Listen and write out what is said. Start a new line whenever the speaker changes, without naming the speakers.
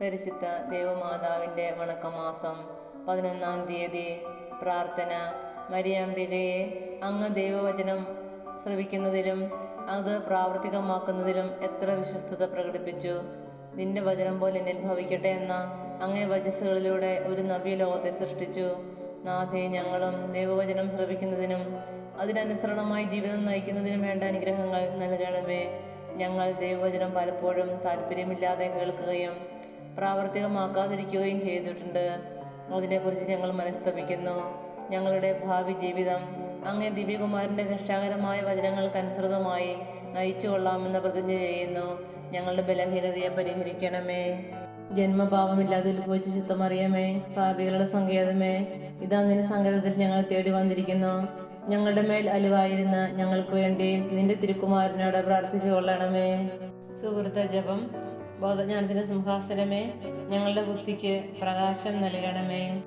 പരിശുദ്ധ ദേവമാതാവിന്റെ വണക്കമാസം പതിനൊന്നാം തീയതി പ്രാർത്ഥന. മരിയാംബികയെ അങ്ങ് ദൈവവചനം ശ്രവിക്കുന്നതിലും അത് പ്രാവർത്തികമാക്കുന്നതിലും എത്ര വിശ്വസ്തത പ്രകടിപ്പിച്ചു? നിന്റെ വചനം പോലെ എന്നിൽ ഭവിക്കട്ടെ എന്ന അങ്ങേ വചസ്സുകളിലൂടെ ഒരു നബി ലോകത്തെ സൃഷ്ടിച്ചു. നാഥേ ഞങ്ങളും ദൈവവചനം ശ്രവിക്കുന്നതിനും അതിനനുസരണമായി ജീവിതം നയിക്കുന്നതിനും വേണ്ട അനുഗ്രഹങ്ങൾ നൽകണമേ. ഞങ്ങൾ ദൈവവചനം പലപ്പോഴും താല്പര്യമില്ലാതെ കേൾക്കുകയും പ്രാവർത്തികമാക്കാതിരിക്കുകയും ചെയ്തിട്ടുണ്ട്. അതിനെക്കുറിച്ച് ഞങ്ങൾ മനസ്തപിക്കുന്നു. ഞങ്ങളുടെ ഭാവി ജീവിതം അങ്ങേ ദിവ്യകുമാരന്റെ രക്ഷാകരമായ വചനങ്ങൾക്കനുസൃതമായി നയിച്ചു കൊള്ളാമെന്ന് പ്രതിജ്ഞ ചെയ്യുന്നു. ഞങ്ങളുടെ ബലഹീനതയെ പരിഹരിക്കണമേ. ജന്മഭാവമില്ലാതെ ഉത്ഭവിച്ച ചിത്തമറിയമേ. പാപികളുടെ സങ്കേതമേ. ഇതാ നിന്റെ സങ്കേതത്തിൽ ഞങ്ങൾ തേടി വന്നിരിക്കുന്നു. ഞങ്ങളുടെ മേൽ അലുവായിരുന്ന ഞങ്ങൾക്ക് വേണ്ടി നിന്റെ തിരുക്കുമാരനോട് പ്രാർത്ഥിച്ചു കൊള്ളണമേ. സുഹൃത്ത ജപം ബോധജ്ഞാനത്തിന്റെ സിംഹാസനമേ ഞങ്ങളുടെ ബുദ്ധിക്ക് പ്രകാശം നൽകണമേ.